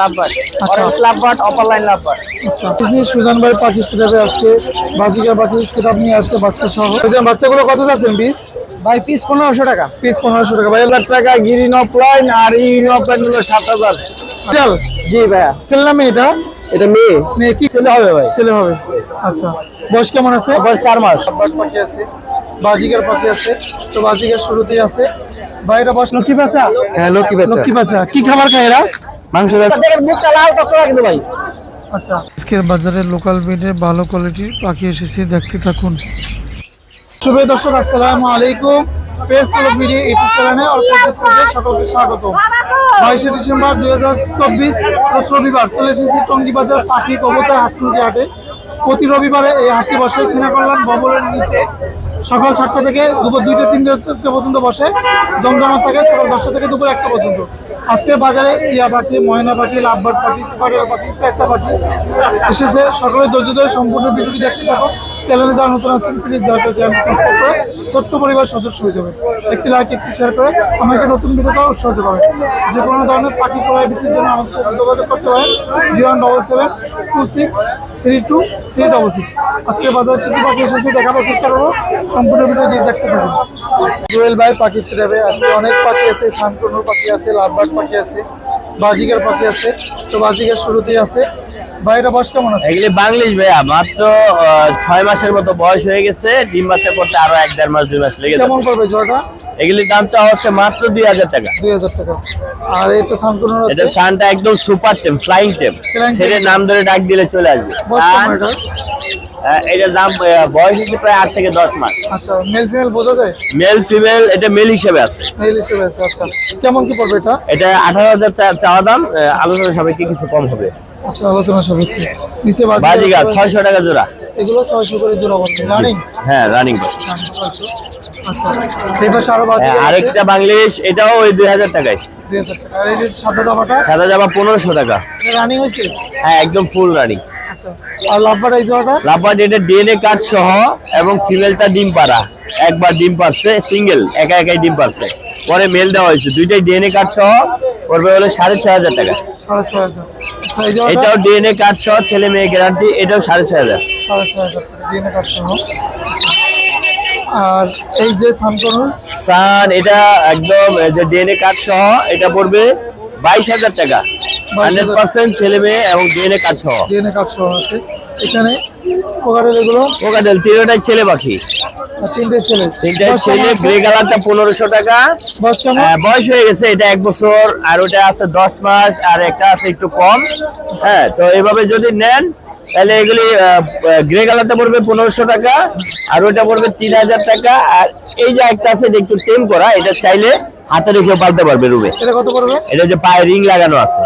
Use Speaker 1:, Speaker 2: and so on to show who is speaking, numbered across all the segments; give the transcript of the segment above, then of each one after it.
Speaker 1: Lovebird
Speaker 2: আচ্ছা।
Speaker 1: Orange lovebird opaline lovebird
Speaker 2: আচ্ছা এই সুজান ভাই পাখি সেটাপে আজকে বাজিকার পাখি সেটাপ নিয়ে আসছে বাচ্চা সহ সুজান বাচ্চাগুলো কত যাচ্ছেন পিস?
Speaker 1: ভাই পিস পনেরোশো টাকা।
Speaker 2: পিস পনেরোশো টাকা। ভাই
Speaker 1: হাজার টাকা গ্রিন অফলাইন আর ইন অফলাইন হলো সাত হাজার। জি ভাইয়া।
Speaker 2: সেল না মেয়ে এটা?
Speaker 1: এটা মেয়ে।
Speaker 2: মেয়ে কি?
Speaker 1: ছেলে হবে ভাই।
Speaker 2: ছেলে হবে। আচ্ছা। বয়স কেমন আছে?
Speaker 1: বয়স চার মাস।
Speaker 2: পাখি আছে। বাজিকার পাখি আছে। তো বাজিকার শুরুতেই আছে। ভাই এটা বয়স লক্ষ্মী বাচ্চা
Speaker 1: হ্যাঁ লক্ষ্মী
Speaker 2: লক্ষ্মী বাচ্চা কি খাবার খায় এরা?
Speaker 1: মাংস মুখটা লাল টকটকা ভাই।
Speaker 2: আচ্ছা। আজকের বাজারে লোকাল ব্রিডের ভালো কোয়ালিটির পাখি এসেছে দেখতে থাকুন। শুভ দর্শক আসসালামু আলাইকুম। ইউটিউব চ্যানেলে সকলকে স্বাগত। বাইশে ডিসেম্বর দুই হাজার চব্বিশ রোজ রবিবার চলে এসেছি টঙ্গি বাজার পাখি কবুতর হাসপুরি হাটে। প্রতি রবিবারে এই হাটটি বসে সিনা কল্যাণ ভবনের নিচে সকাল সাতটা থেকে দুপুর দুইটা, তিনটে পর্যন্ত বসে জমজমা থাকে, সকাল দশটা থেকে দুপুর একটা পর্যন্ত। আজকে বাজারে ইয়া পাখি, ময়না পাখি লাভবার্ড পাখি পাখি, পেঁচা পাখি এসেছে। সকলে ধৈর্য ধরে সম্পূর্ণ ভিডিওটি দেখতে থাকো। চ্যানেলে যারা নতুন আসছেন প্লিজ দয়া করে চ্যানেল সাবস্ক্রাইব করে ছোট্ট পরিবার সদস্য হয়ে যাবে একটি লাইক একটি শেয়ার করে আমাকে নতুন ভিডিওটা উৎসাহ পাবে যে কোনো ধরনের পাখি ক্রয় বিক্রির জন্য আমাদের সাথে যোগাযোগ করতে পারেন। Zero double seven two six three two three double six আজকে বাজারে কী কী পাখি এসেছে দেখাবার চেষ্টা করব। সম্পূর্ণ ভিডিও দিয়ে দেখতে পাবেন জুয়েল ভাই, পাখি সিরাবে আজকে অনেক পাখি আছে সানকনুর পাখি আছে লাভবার্ড পাখি আছে বাজিকার পাখি আছে। তো বাজিকার শুরুতেই আছে। ভাই এটা বয়স কেমন আছে?
Speaker 1: এগুলি বাংলিশ ভাইয়া মাত্র ছয় মাসের মতো বয়স হয়ে গেছে ডিম বাচ্চা করতে আরও এক দেড় মাস দুই মাস লেগে
Speaker 2: কেমন করবে জোড়াটা?
Speaker 1: এগুলির দাম চাওয়া হচ্ছে মাত্র দুই হাজার টাকা।
Speaker 2: দুই হাজার টাকা। আর এটা সানকনুর আছে
Speaker 1: এটা সানটা একদম সুপার টেম ফ্লাইং টেম।
Speaker 2: Flying
Speaker 1: নাম ধরে ডাক দিলে চলে আসবে।
Speaker 2: বয়স
Speaker 1: এটার দাম হচ্ছে প্রায় আট থেকে দশ মাস।
Speaker 2: আচ্ছা মেল ফিমেল বোঝা যায়?
Speaker 1: মেল ফিমেল এটা মেল হিসেবে আছে।
Speaker 2: মেল হিসেবে আছে আচ্ছা। কেমন কি পড়বে এটা?
Speaker 1: এটা আঠারো হাজার চাওয়া দাম আলোচনা সাপেক্ষে কিছু কম হবে।
Speaker 2: আচ্ছা আলোচনা সাপেক্ষে নিচে বাজি
Speaker 1: গাছ ছয়শো টাকা জোড়া।
Speaker 2: এগুলো ছয়শো করে জোড়া বলছে রানিং
Speaker 1: হ্যাঁ রানিং
Speaker 2: আচ্ছা এই পাশে আরও বাজি
Speaker 1: হ্যাঁ, আরেকটা বাংলাদেশ এটাও ওই দুই হাজার টাকায়।
Speaker 2: দুই হাজার টাকা। আর এই যে সাদা জামাটা?
Speaker 1: সাদা জামা পনেরোশো টাকা।
Speaker 2: রানিং হইছে
Speaker 1: হ্যাঁ একদম ফুল রানিং
Speaker 2: আচ্ছা আর লাভবার এই জোড়াটা?
Speaker 1: এটা ডিএনএ কার্ড সহ এবং ফিমেলটা ডিম পাড়া। একবার ডিম পারছে সিঙ্গেল একা একাই ডিম পারছে পরে মেল দেওয়া হয়েছে দুইটাই ডিএনএ কার্ড সহ পড়বে হলো সাড়ে ছয় হাজার টাকা।
Speaker 2: আচ্ছা
Speaker 1: এটাও ডিএনএ কার্ড সহ ছেলে মেয়ে গ্যারান্টি এটাও সাড়ে ছয় হাজার।
Speaker 2: আর এই যে
Speaker 1: সান এটা একদম যে ডিএনএ কার্ড সহ এটা পড়বে বাইশ হাজার টাকা। হান্ড্রেড পার্সেন্ট ছেলে মেয়ে এবং ডিএনএ কার্ড সহ।
Speaker 2: ডিএনএ কার্ড সহ আছে। এখানে এগুলো?
Speaker 1: তিনটাই ছেলে পাখি।
Speaker 2: তিনটে ছেলে।
Speaker 1: তিনটাই
Speaker 2: বয়স
Speaker 1: ছেলে গ্রে কালারটা পনেরোশো টাকা।
Speaker 2: বয়স
Speaker 1: হ্যাঁ, বয়স হয়ে গেছে এটা এক বছর আর ওটা আছে দশ মাস আর একটা আছে একটু কম। হ্যাঁ তো এভাবে যদি নেন তাহলে এগুলি গ্রে কালারটা পড়বে পনেরোশো টাকা আর ওটা পড়বে তিন হাজার টাকা। আর এই যে একটা আছে এটা একটু টেম করা এটা চাইলে হাতে রেখেও পালতে পারবে রুমে
Speaker 2: এটা কত পড়বে?
Speaker 1: এটা যে পায়ে রিং লাগানো আছে।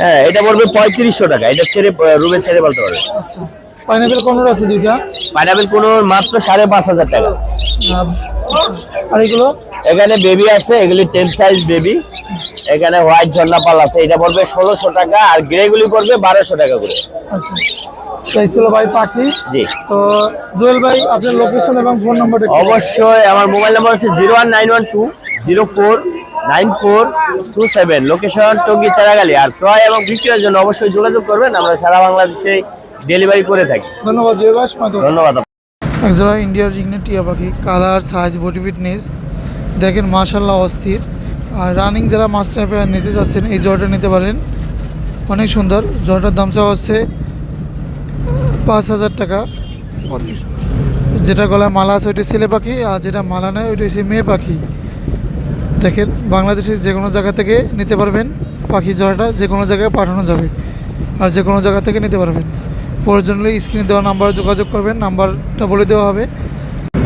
Speaker 1: হ্যাঁ এটা পড়বে পঁয়ত্রিশশো টাকা। এটা ছেড়ে রুমে ছেড়ে পালতে পারবে।
Speaker 2: আচ্ছা। পাইনাপেল কোনোর আছে দুইটা?
Speaker 1: পাইনাপেল কোনো মাত্র সাড়ে পাঁচ হাজার টাকা।
Speaker 2: আচ্ছা। আর এগুলো?
Speaker 1: এখানে বেবি আছে এগুলি টেন সাইজ বেবি এখানে হোয়াইট ঝর্ণা পাল আছে এটা পড়বে ষোলোশো টাকা আর গ্রে গুলি পড়বে বারোশো টাকা করে।
Speaker 2: আচ্ছা। এই ছিল ভাই পাখি।
Speaker 1: জি।
Speaker 2: তো জুয়েল ভাই আপনার লোকেশন এবং ফোন নম্বরটা
Speaker 1: অবশ্যই আমার মোবাইল নাম্বার হচ্ছে zero one nine one two zero four nine four two seven. Location Tongi Charagali. আর ক্রয় এবং বিক্রয়ের জন্য অবশ্যই যোগাযোগ করবেন। আমরা সারা বাংলাদেশে ডেলিভারি করে থাকি।
Speaker 2: ধন্যবাদ
Speaker 1: ধন্যবাদ।
Speaker 2: একজোড়া ইন্ডিয়ার রিগনেট টিয়া পাখি। কালার সাইজ বডি ফিটনেস দেখেন মার্শাল্লাহ অস্থির। আর রানিং যারা মাছ টাইপের নিতে চাচ্ছেন এই জোড়াটা নিতে পারেন। অনেক সুন্দর। জোড়াটার দাম চাওয়া হচ্ছে পাঁচ হাজার টাকা। যেটা গলায় মালা আছে ওইটা ছেলে পাখি। আর যেটা মালা নেয় ওইটা হচ্ছে মেয়ে পাখি। দেখেন বাংলাদেশের যে কোনো জায়গা থেকে নিতে পারবেন পাখি জোড়াটা, যে কোনো জায়গায় পাঠানো যাবে। আর যে কোনো জায়গা থেকে নিতে পারবেন। প্রয়োজন হলে স্ক্রিনে দেওয়া নাম্বারে যোগাযোগ করবেন নাম্বারটা বলে দেওয়া হবে।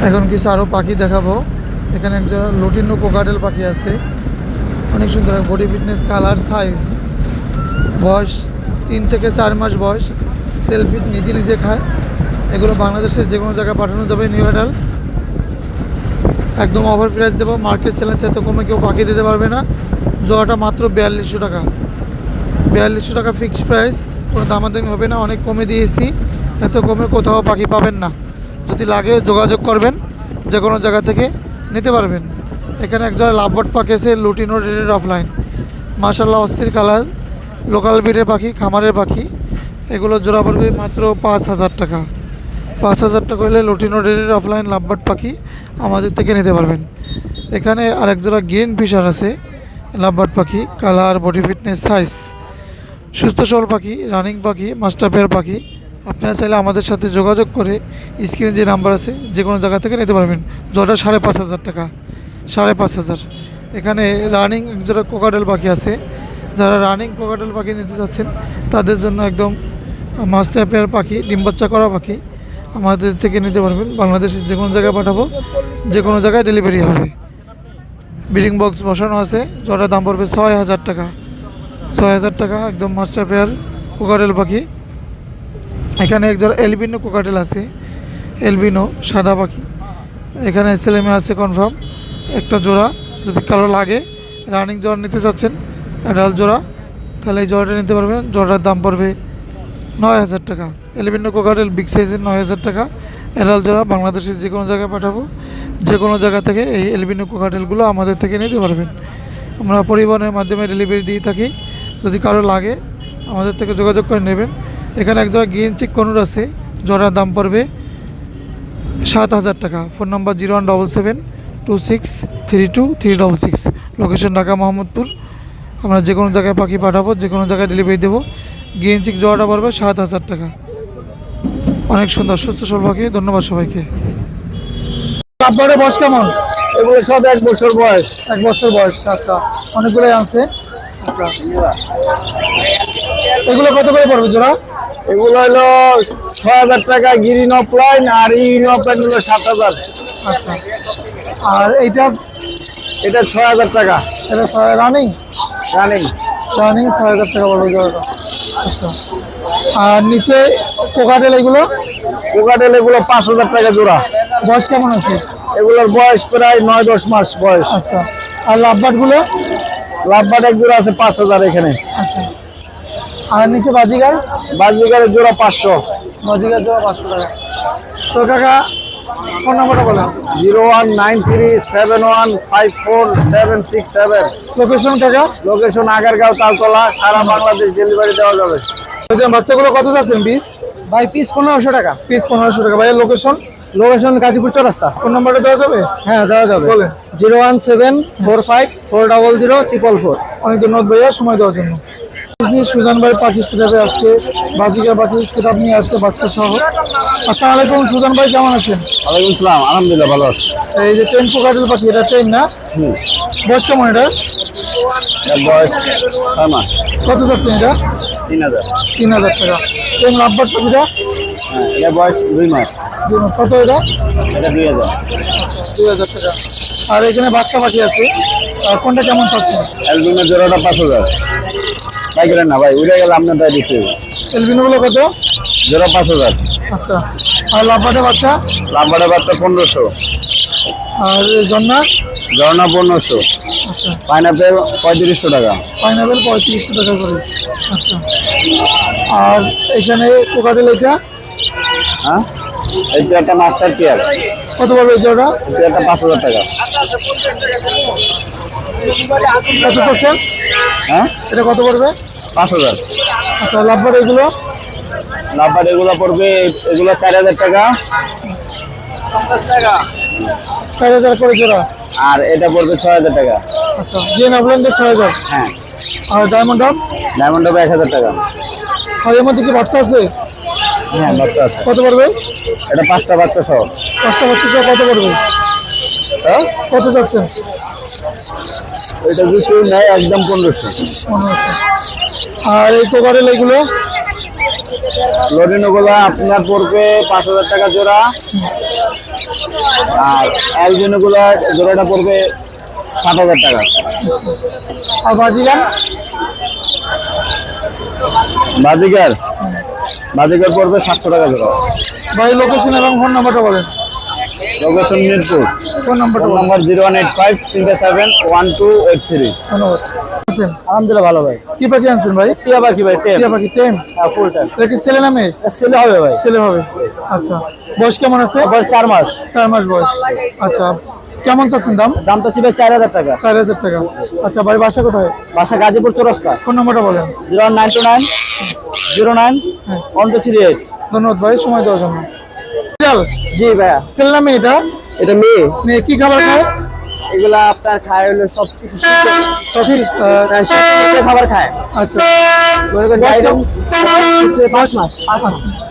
Speaker 2: এখন কিছু আরও পাখি দেখাবো। এখানে একজন লুটিনো কোকাটেল পাখি আছে। অনেক সুন্দর বডি ফিটনেস কালার সাইজ বয়স তিন থেকে চার মাস বয়স। সেলফি নিজে নিজে খায়। এগুলো বাংলাদেশের যে কোনো জায়গায় পাঠানো যাবে নিউ অ্যাডাল একদম ওভার প্রাইস দেবো। মার্কেট চ্যালেঞ্জ এত কমে কেউ পাখি দিতে পারবে না। জগাটা মাত্র বিয়াল্লিশশো টাকা। বিয়াল্লিশশো টাকা ফিক্সড প্রাইস কোনো দামাদামি হবে না, অনেক কমে দিয়েছি। এত কমে কোথাও পাখি পাবেন না। যদি লাগে যোগাযোগ করবেন যে কোনো জায়গা থেকে নিতে পারবেন। এখানে একজন লাভবট পাখি আছে, লুটিনো রেডেড অফলাইন মার্শাল্লাহ অস্থির কালার। লোকাল বিটের পাখি, খামারের পাখি। এগুলো জোড়া পড়বে মাত্র পাঁচ হাজার টাকা। পাঁচ হাজার টাকা হলে লুটিনো ডেরের অফলাইন লাভবার্ড পাখি। আমাদের থেকে নিতে পারবেন। এখানে আরেক জোড়া গ্রিন ফিশার আছে লাভবার্ড পাখি কালার বডি ফিটনেস সাইজ সুস্থ সবল পাখি রানিং পাখি মাস্টার পেয়ার পাখি। আপনারা চাইলে আমাদের সাথে যোগাযোগ করে স্ক্রিনে যে নাম্বার আছে যে কোনো জায়গা থেকে নিতে পারবেন। জোড়া সাড়ে পাঁচ হাজার টাকা, সাড়ে পাঁচ হাজার। এখানে রানিং যারা কোকাডেল পাখি আছে। যারা রানিং কোকাডেল পাখি নিতে চাচ্ছেন, তাদের জন্য একদম মাস্টার পেয়ার পাখি, ডিম বাচ্চা করা পাখি। আমাদের থেকে নিতে পারবেন। বাংলাদেশের যে কোনো জায়গায় পাঠাবো, যে কোনো জায়গায় ডেলিভারি হবে। ব্রিডিং বক্স বসানো আছে জোড়ার দাম পড়বে ছয় হাজার টাকা। ছয় হাজার টাকা একদম মাস্টার পেয়ার কোকাটেল পাখি। এখানে একজন এলবিনো কোকাটেল আছে এলবিনো সাদা পাখি। এখানে ছেলেমেয়ে আছে কনফার্ম একটা জোড়া, যদি কারও লাগে রানিং জোড়া নিতে চাচ্ছেন অ্যাডাল্ট জোড়া, তাহলে এই জোড়াটা নিতে পারবেন। জোড়ার দাম পড়বে নয় হাজার টাকা। এলিমেন্টো কোকাটেল বিগ সাইজের নয় হাজার টাকা। এরাল জোড়া বাংলাদেশের যে কোনো জায়গায় পাঠাবো। যে কোনো জায়গা থেকে এই এলবিনো কোকাটেলগুলো আমাদের থেকে নিতে পারবেন। আমরা পরিবহনের মাধ্যমে ডেলিভারি দিয়ে থাকি। যদি কারও লাগে, আমাদের থেকে যোগাযোগ করে নেবেন। এখানে এক জোড়া গ্রিন চিক কনুর আছে। জোড়ার দাম পড়বে সাত হাজার টাকা। Phone number zero one double seven two six three two three double six. Location Dhaka Mohammadpur. আমরা যে কোনো জায়গায় পাখি পাঠাবো, যে কোনো জায়গায় ডেলিভারি দেবো। গ্রিন চিক জোড়াটা পড়বে সাত হাজার টাকা। অনেক সুন্দর সুস্থ পাখি ধন্যবাদ সবাইকে। আপনার বয়স কেমন?
Speaker 1: এগুলো সব এক বছর বয়স।
Speaker 2: এক বছর বয়স আচ্ছা। অনেকগুলোই আছে। আচ্ছা। এগুলো কত করে পড়বে জোড়া?
Speaker 1: এগুলো হলো ছয় হাজার টাকা গ্রিন অফলাইন আর ইউন অফলাইন হলো সাত হাজার।
Speaker 2: আচ্ছা। আর এইটা?
Speaker 1: এটা ছয় হাজার টাকা।
Speaker 2: এটা রানিং?
Speaker 1: রানিং।
Speaker 2: রানিং ছয় হাজার টাকা পড়বে জোড়াটা। আচ্ছা। আর নিচে কোকাটেল এগুলো?
Speaker 1: কোকাটেল এগুলো পাঁচ হাজার টাকা জোড়া।
Speaker 2: বয়স কেমন আছে?
Speaker 1: এগুলোর বয়স প্রায় নয় দশ মাস বয়স।
Speaker 2: আচ্ছা। আর লাভবাটগুলো
Speaker 1: লাভবাট এক জোড়া আছে পাঁচ হাজার এখানে।
Speaker 2: আচ্ছা। আর নিচে বাজিগার?
Speaker 1: বাজবিকারের জোড়া পাঁচশো।
Speaker 2: বাজিগার জোড়া পাঁচশো টাকা। তো কাকা ফোন নাম্বারটা বলেন
Speaker 1: zero one nine three seven one five four seven six seven.
Speaker 2: Location কাকা?
Speaker 1: লোকেশন আগারগাঁও তালতলা সারা বাংলাদেশ ডেলিভারি দেওয়া যাবে।
Speaker 2: বাচ্চাগুলো কত যাচ্ছেন পিস
Speaker 3: ভাই পিস পনেরোশো টাকা।
Speaker 2: পিস পনেরোশো টাকা। ভাইয়ের location
Speaker 3: location Gazipur Chourasta.
Speaker 2: Phone নাম্বারটা দেওয়া যাবে?
Speaker 3: হ্যাঁ দেওয়া যাবে।
Speaker 2: বলেন।
Speaker 3: Zero one seven four five four double zero triple four
Speaker 2: অনেক ধন্যবাদ ভাইয়া সময় দেওয়ার জন্য। সুজান ভাই পাখি সিরাপে আজকে। বাজিকা পাখি সিরাপ নিয়ে আসছে বাচ্চা সহ আসসালামু আলাইকুম সুজান ভাই কেমন আছেন?
Speaker 1: ওয়ালাইকুম সালাম আলহামদুলিল্লাহ ভালো আছি।
Speaker 2: এই যে ট্রেন পোকাটেল পাখি এটা ট্রেন না? বয়স কেমন এটা?
Speaker 1: বয়স
Speaker 2: কত যাচ্ছেন এটা?
Speaker 1: তিন হাজার।
Speaker 2: টাকা। ট্রেন লাভবার পাখিটা
Speaker 1: হ্যাঁ এর বয়স দুই মাস।
Speaker 2: দুই মাস। কত এটা?
Speaker 1: এটা দুই হাজার।
Speaker 2: দুই হাজার টাকা। আর এখানে বাচ্চা পাখি আছে। কোনটা কেমন চাচ্ছেন?
Speaker 1: অ্যালবিনের জোড়াটা পাঁচ হাজার। তাই করেন না ভাই উড়ে গেলে আপনার তাই দিতে হবে।
Speaker 2: এলবিনোগুলো কত?
Speaker 1: জোড়া পাঁচ হাজার।
Speaker 2: আচ্ছা। আর লাভবাটের বাচ্চা?
Speaker 1: লাম্বারের বাচ্চা পনেরোশো।
Speaker 2: আর জন্না
Speaker 1: ঝর্ণা পনেরোশো।
Speaker 2: আচ্ছা।
Speaker 1: পাইনাপেল পঁয়ত্রিশশো টাকা।
Speaker 2: পাইনাপেল পঁয়ত্রিশশো টাকা করে। আচ্ছা। আর এখানে কোকাটেল এটা
Speaker 1: হ্যাঁ? এই একটা মাস্টার কেয়ার
Speaker 2: কত পড়বে এই জোড়া
Speaker 1: এই একটা পাঁচ হাজার টাকা।
Speaker 2: কত চাচ্ছেন?
Speaker 1: হ্যাঁ?
Speaker 2: এটা কত পড়বে?
Speaker 1: পাঁচ হাজার।
Speaker 2: আচ্ছা লাভবার এগুলো?
Speaker 1: লাম্বার এগুলো পড়বে এগুলো চার হাজার টাকা।
Speaker 2: চার হাজার করে জোড়া।
Speaker 1: আর এটা পড়বে ছয় হাজার টাকা।
Speaker 2: আচ্ছা গিয়ে নাবলেন্ডে ছয় হাজার?
Speaker 1: হ্যাঁ।
Speaker 2: আর ডায়মন্ড আপ
Speaker 1: ডায়মন্ড এক হাজার টাকা।
Speaker 2: আর এর মধ্যে কি বাচ্চা আছে?
Speaker 1: হ্যাঁ বাচ্চা আছে।
Speaker 2: কত পড়বে?
Speaker 1: এটা পাঁচটা বাচ্চা সহ।
Speaker 2: পাঁচটা বাচ্চা সহ কত পড়বে?
Speaker 1: হ্যাঁ?
Speaker 2: কত চাচ্ছেন?
Speaker 1: এটা যদি নেয় একদম পনেরোশো।
Speaker 2: পনেরোশো। আর এই কোকারেল এগুলো?
Speaker 1: লরিনোগুলো আপনার পড়বে পাঁচ হাজার টাকা জোড়া। আর অ্যালবিনোগুলো জোড়াটা পড়বে সাত হাজার টাকা।
Speaker 2: আর বাজিগান
Speaker 1: বাজিকার বাজিকার পড়বে সাতশো টাকা জোড়া।
Speaker 2: ভাই লোকেশন এবং ফোন নাম্বারটা বলেন।
Speaker 1: লোকেশন মিরপুর।
Speaker 2: ফোন নাম্বারটা
Speaker 1: ফোন নম্বর জিরো ওয়ান এইট ফাইভ তিনটে seven one two eight three.
Speaker 2: ধন্যবাদ।
Speaker 1: আলহামদুলিল্লাহ ভালো ভাই।
Speaker 2: কি পাখি আনছেন ভাই?
Speaker 1: টিয়া পাখি ভাই
Speaker 2: টিয়া পাখি টেম?
Speaker 1: হ্যাঁ ফুল টাইম
Speaker 2: এটা কি ছেলে নামে
Speaker 1: ছেলে হবে ভাই।
Speaker 2: ছেলে হবে। আচ্ছা বয়স কেমন আছে?
Speaker 1: বয়স চার মাস।
Speaker 2: চার মাস বয়স। আচ্ছা কেমন চাচ্ছেন দাম?
Speaker 3: দামটা ছিল চার হাজার টাকা।
Speaker 2: চার হাজার টাকা। আচ্ছা বাড়ির বাসা কোথায়?
Speaker 3: বাসা গাজীপুর চৌরাস্তা।
Speaker 2: ফোন নম্বরটা বলেন।
Speaker 3: Zero nine two nine zero nine one two three eight.
Speaker 2: ধন্যবাদ ভাই সময় দেওয়ার জন্য।
Speaker 3: জি ভাইয়া।
Speaker 2: ছেলে না মেয়ে এটা?
Speaker 3: এটা মেয়ে।
Speaker 2: মেয়ে কি খাবার খায়?
Speaker 3: এগুলা আপনার খায় হলো সব কিছু খাবার খায়।
Speaker 2: আচ্ছা?
Speaker 3: পাঁচ মাস।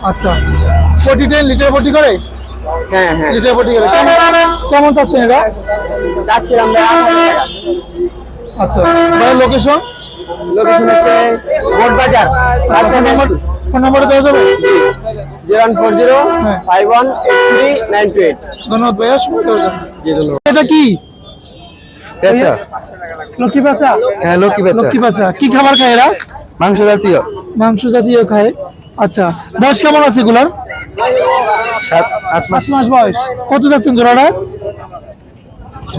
Speaker 2: আচ্ছা, টেন লিটার করে?
Speaker 3: হ্যাঁ হ্যাঁ।
Speaker 2: লিটার করে। কেমন- চাচ্ছেন এটা
Speaker 3: টাকা
Speaker 2: আচ্ছা। লোকেশন
Speaker 3: লোকেশন হচ্ছে বাজার
Speaker 2: আচ্ছা ফোন নম্বরটা দেওয়া যাবে?
Speaker 3: জিরো ওয়ান ফোর জিরো
Speaker 2: হ্যাঁ।
Speaker 3: Five one eight three nine two eight.
Speaker 2: ধন্যবাদ ভাইয়া সময় দেওয়ার জন্য এটা কি?
Speaker 4: পেঁচা।
Speaker 2: লক্ষ্মী পাচা?
Speaker 4: হ্যাঁ লক্ষ্মী পেঁচা।
Speaker 2: লক্ষ্মী পাচা। কি খাবার খায় এরা?
Speaker 4: মাংস জাতীয়।
Speaker 2: মাংস জাতীয় খায়। আচ্ছা বয়স কেমন আছে এগুলার?
Speaker 4: সাত আট মাস।
Speaker 2: মাস বয়স। কত যাচ্ছেন জোড়াটা?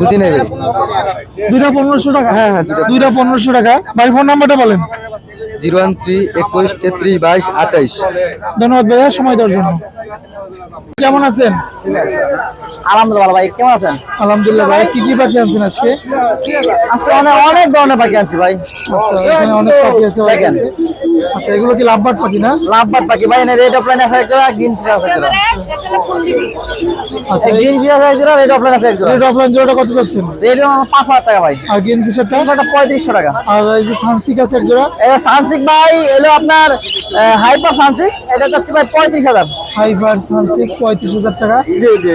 Speaker 4: বুঝি নেবে
Speaker 2: দুইটা পনেরোশো টাকা?
Speaker 4: হ্যাঁ, হ্যাঁ, দুইটা।
Speaker 2: দুইটা পনেরোশো টাকা। ভাই ফোন নাম্বারটা বলেন।
Speaker 4: জিরো ওয়ান থ্রি একুশ তেত্রিশ বাইশ আঠাইশ।
Speaker 2: ধন্যবাদ ভাইয়া সময় দেওয়ার জন্য। কেমন আছেন?
Speaker 3: আলহামদুলিল্লাহ ভাই কেমন আছেন?
Speaker 2: আলহামদুলিল্লাহ ভাই কি কি পাখি আনছেন আজকে?
Speaker 3: আজকে অনেক অনেক ধরনের পাখি আনছি ভাই।
Speaker 2: আচ্ছা এখানে অনেক পাখি আছে ভাই। আচ্ছা এগুলো কি লাভবাট পাখি না?
Speaker 3: লাভবাদ পাখি ভাই রেড অফলাইন আছে একটা গ্রিন আছে একটা
Speaker 2: আচ্ছা
Speaker 3: গ্রিন আছে একটা রেড অফলাইন আছে একটা
Speaker 2: রেড অফলাইন জোড়াটা কত যাচ্ছেন
Speaker 3: রেড পাঁচ হাজার টাকা ভাই।
Speaker 2: আর গ্রিন ফিশারটা
Speaker 3: এটা পঁয়ত্রিশশো টাকা।
Speaker 2: আর এই যে সানসিক আছে এক জোড়া
Speaker 3: এটা সানসিক ভাই এলো আপনার হাইপার সানসিক এটা যাচ্ছে ভাই পঁয়ত্রিশ হাজার।
Speaker 2: ফাইবার সানসিক পঁয়ত্রিশ হাজার টাকা।
Speaker 3: জি জি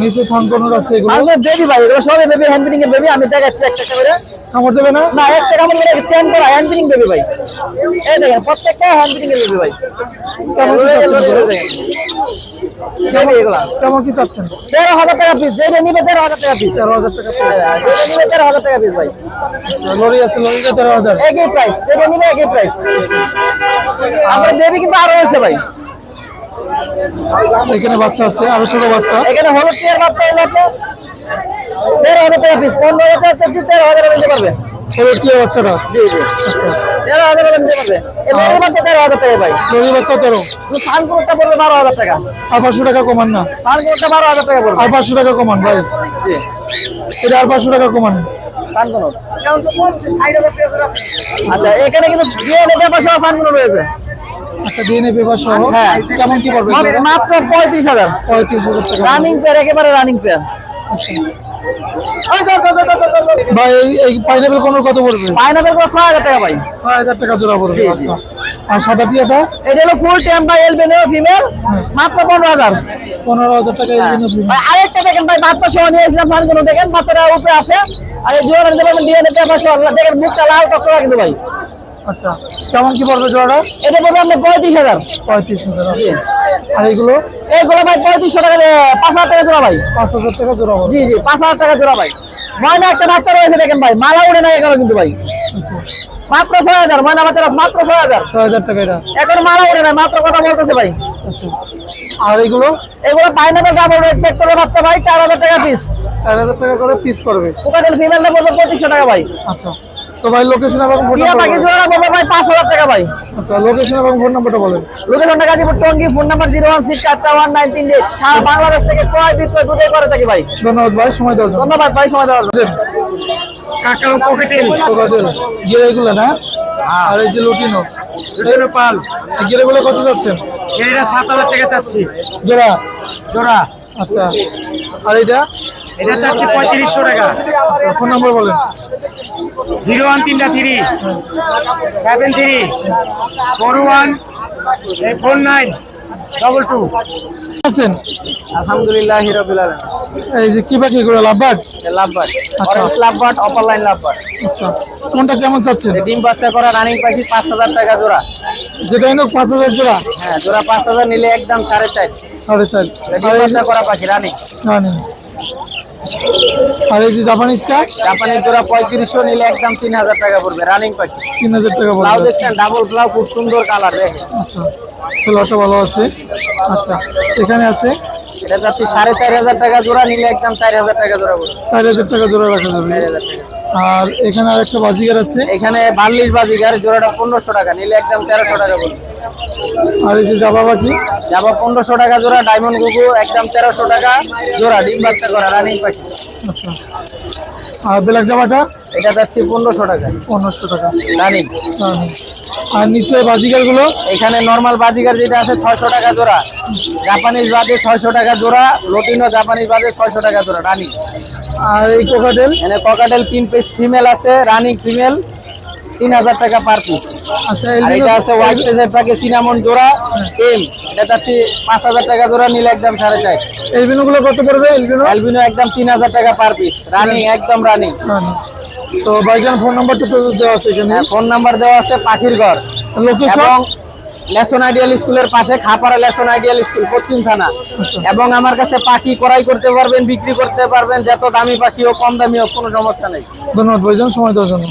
Speaker 2: নিচে সানকোনর আছে এগুলো?
Speaker 3: বেবি ভাই এগুলো সবই বেবি হ্যান্ড ফিটিং এর বেবি আমি দেখাচ্ছি একটা একটা করে
Speaker 2: কামড় দেবে না?
Speaker 3: না একটা কামড় টেন করা হ্যান্ড ফিটিং বেবি ভাই। এই দেখেন প্রত্যেকটা হ্যান্ড ফিটিং এর বেবি ভাই।
Speaker 2: কেমন কি চাচ্ছেন?
Speaker 3: তেরো হাজার টাকা পিস যেটা নিবে তেরো হাজার টাকা পিস
Speaker 2: তেরো হাজার টাকা
Speaker 3: নিবে তেরো হাজার টাকা পিস ভাই।
Speaker 2: লরি আছে লরিটা তেরো হাজার।
Speaker 3: একই প্রাইস যেটা নিবে একই প্রাইস আমার বেবি কিন্তু আরও হয়েছে ভাই।
Speaker 2: এখানে বাচ্চা আছে আরও ছোট বাচ্চা।
Speaker 3: এখানে হলুদ টিয়ার বাচ্চা হলো আপনার তেরো হাজার টাকা পিস পনেরো হাজার টাকা চাচ্ছি তেরো হাজার নিতে পারবে।
Speaker 2: হলুদ টিয়া বাচ্চাটা?
Speaker 3: জি জি।
Speaker 2: আচ্ছা।
Speaker 3: তেরো হাজার নিতে পারবে। এর বাচ্চা তেরো হাজার টাকা ভাই।
Speaker 2: লরি বাচ্চা তেরো?
Speaker 3: শুধু সানকুরটা পড়বে বারো হাজার টাকা।
Speaker 2: আর পাঁচশো টাকা কমান না।
Speaker 3: সানকুরটা বারো হাজার টাকা পড়বে।
Speaker 2: আর পাঁচশো টাকা কমান ভাই।
Speaker 3: জি।
Speaker 2: এটা আর পাঁচশো টাকা কমান।
Speaker 3: সানকুনুর আচ্ছা এখানে কিন্তু বিয়ে ব্যাপার সহ সানকুনুর রয়েছে।
Speaker 2: আচ্ছা ডিএনএ পেপার সহ?
Speaker 3: হ্যাঁ।
Speaker 2: কেমন কি পড়বে
Speaker 3: মাত্র- মাত্র পঁয়ত্রিশ হাজার।
Speaker 2: পঁয়ত্রিশ হাজার টাকা।
Speaker 3: রানিং পেয়ার একেবারে রানিং পেয়ার
Speaker 2: ভাই এই- এই পাইনাপেল কোন কত পড়বে?
Speaker 3: পাইনাপেল করে ছয় হাজার টাকা ভাই।
Speaker 2: টাকা জোড়া পড়বে। আচ্ছা। আর সাদা টিয়াটা?
Speaker 3: এটা হলো ফুল ফিমেল মাত্র
Speaker 2: টাকা
Speaker 3: ভাই, আরেকটা দেখেন ভাই বাচ্চা সহ নিয়েছিলাম ফানগুলো দেখেন বাচ্চাটা উপরে আছে। আর এই জোয়ার নিতে পারবেন ডিএনএ পেপার সহ দেখেন মুখটা লাল কিন্তু ভাই।
Speaker 2: আচ্ছা কেমন কি পড়বে জোড়াটা?
Speaker 3: এটা পড়বে আপনার পঁয়ত্রিশ হাজার।
Speaker 2: পঁয়ত্রিশ হাজার আচ্ছা। আর এইগুলো
Speaker 3: এইগুলো ভাই পঁয়ত্রিশশো টাকা পাঁচ হাজার টাকা জোড়া ভাই।
Speaker 2: পাঁচ হাজার টাকা জোড়া
Speaker 3: জি জি পাঁচ হাজার টাকা জোড়া ভাই। ময়না একটা বাচ্চা রয়েছে দেখেন ভাই মালা উড়ে না এখানে কিন্তু ভাই।
Speaker 2: আচ্ছা।
Speaker 3: মাত্র ছয় হাজার ময়না বাচ্চা মাত্র ছয় হাজার।
Speaker 2: ছয় হাজার টাকা এটা।
Speaker 3: এখন মালা উড়ে না মাত্র কথা বলতেছে ভাই।
Speaker 2: আচ্ছা। আর এইগুলো
Speaker 3: এগুলো পাইনাপেল ডাবল রেড পেট্রোলের বাচ্চা ভাই চার হাজার টাকা পিস
Speaker 2: চার হাজার টাকা করে পিস পড়বে।
Speaker 3: কোকাটেল ফিমেলটা পড়বে পঁচিশশো টাকা ভাই।
Speaker 2: আচ্ছা। তো ভাই লোকেশন এবং ফোন নাম্বার
Speaker 3: পাখি জোড়া পড়বে ভাই পাঁচ হাজার টাকা ভাই।
Speaker 2: আচ্ছা লোকেশন এবং ফোন নাম্বারটা বলেন।
Speaker 3: লোকেশনটা Gazipur Tongi phone number zero one six চারটা ওয়ান নাইন তিন সারা বাংলাদেশ থেকে ক্রয় বিক্রয় দুটোই করে থাকি ভাই।
Speaker 2: ধন্যবাদ ভাই সময় দেওয়ার জন্য।
Speaker 3: ধন্যবাদ ভাই সময় দেওয়ার জন্য।
Speaker 2: কাকার পকেটেল পকেটেল গিরে এগুলো না? আর এই যে লুটিনো। লুটিনো পাল। গিরেগুলো কত যাচ্ছেন
Speaker 5: এটা সাত হাজার টাকা চাচ্ছি।
Speaker 2: জোড়া?
Speaker 5: জোড়া।
Speaker 2: আচ্ছা। আর এটা
Speaker 5: এটা চাচ্ছি পঁয়ত্রিশশো টাকা।
Speaker 2: আচ্ছা ফোন নাম্বার বলেন।
Speaker 5: জিরো ওয়ান তিনটা three seven three four one four nine double two.
Speaker 2: আছেন?
Speaker 3: আলহামদুলিল্লাহ হিরবিল
Speaker 2: এই যে কি বাকি এগুলো লাভবাট
Speaker 3: লাভবাট
Speaker 2: আচ্ছা।
Speaker 3: অরেঞ্জ লাভবাট অপার লাইন লাভবাট
Speaker 2: আচ্ছা। কোনটা কেমন চাচ্ছেন?
Speaker 3: ডিম বাচ্চা করা রানিং পাখি পাঁচ হাজার টাকা জোড়া।
Speaker 2: যেটা এনে পাঁচ হাজার জোড়া?
Speaker 3: হ্যাঁ জোড়া পাঁচ হাজার নিলে একদম সাড়ে চার।
Speaker 2: সাড়ে চার।
Speaker 3: ডিম
Speaker 2: আর
Speaker 3: বাচ্চা করা পাখি রানিং
Speaker 2: না নেই আর এই যে জাপানিজটা
Speaker 3: জাপানিজ জোড়া পঁয়ত্রিশশো নিলে একদম তিন হাজার টাকা পড়বে রানিং পাখি
Speaker 2: তিন হাজার টাকা পড়বে।
Speaker 3: দেখছেন ডাবল ব্লাউজ খুব সুন্দর কালার দেখেন।
Speaker 2: আচ্ছা ছেলেটা ভালো আছে? আচ্ছা এখানে আছে?
Speaker 3: এটা যাচ্ছে সাড়ে চার হাজার টাকা জোড়া নিলে একদম চার হাজার টাকা জোড়া পড়বে।
Speaker 2: চার হাজার টাকা জোড়া রাখা যাবে।
Speaker 3: চার হাজার টাকা।
Speaker 2: আর এখানে আর একটা বাজিগার আছে।
Speaker 3: এখানে বাল্লিশ বাজিগার জোড়াটা পনেরোশো টাকা নিলে একদম তেরোশো টাকা বলবে
Speaker 2: আর এই যে জাবা পাখি?
Speaker 3: যাব পনেরোশো টাকা জোড়া ডায়মন্ড গুগু একদম তেরোশো টাকা জোড়া ডিম বাচ্চা করা রানিং পাখি।
Speaker 2: আচ্ছা। আর ব্ল্যাক জামাটা
Speaker 3: এটা যাচ্ছে পনেরোশো টাকা।
Speaker 2: পনেরোশো টাকা।
Speaker 3: রানিং।
Speaker 2: হ্যাঁ। আর নিচে বাজিগারগুলো
Speaker 3: এখানে নর্মাল বাজিগার যেটা আছে ছয়শো টাকা জোড়া। জাপানিজ বাজে ছয়শো টাকা জোড়া লটিনো জাপানিজ বাজে ছয়শো টাকা জোড়া রানিং।
Speaker 2: আর এই কোকাটেল
Speaker 3: এখানে ককাটেল তিন পিস ফিমেল আছে রানিং ফিমেল তিন হাজার টাকা পার পিস
Speaker 2: আচ্ছা
Speaker 3: এটা আছে হোয়াইট ফেসের থাকে সিনামন জোড়া এম এটা যাচ্ছে পাঁচ হাজার টাকা জোড়া নিলে একদম সাড়ে চার
Speaker 2: এলবিনো গুলো কত পড়বে এলবিনো?
Speaker 3: অ্যালবিনো একদম তিন হাজার টাকা পার পিস রানিং একদম রানিং
Speaker 2: তো ভাইজান ফোন নাম্বারটা তো দেওয়া আছে এখানে।
Speaker 3: ফোন নাম্বার দেওয়া আছে পাখির ঘর।
Speaker 2: লোকেশন
Speaker 3: লেসন আইডিয়াল স্কুলের পাশে খাপাড়া লেসন আইডিয়াল স্কুল পশ্চিম থানা। এবং আমার কাছে পাখি করাই করতে পারবেন বিক্রি করতে পারবেন যত দামি পাখি হোক কম দামি হোক কোনো সমস্যা নেই।
Speaker 2: ধন্যবাদ ভাইজান সময় দেওয়ার জন্য।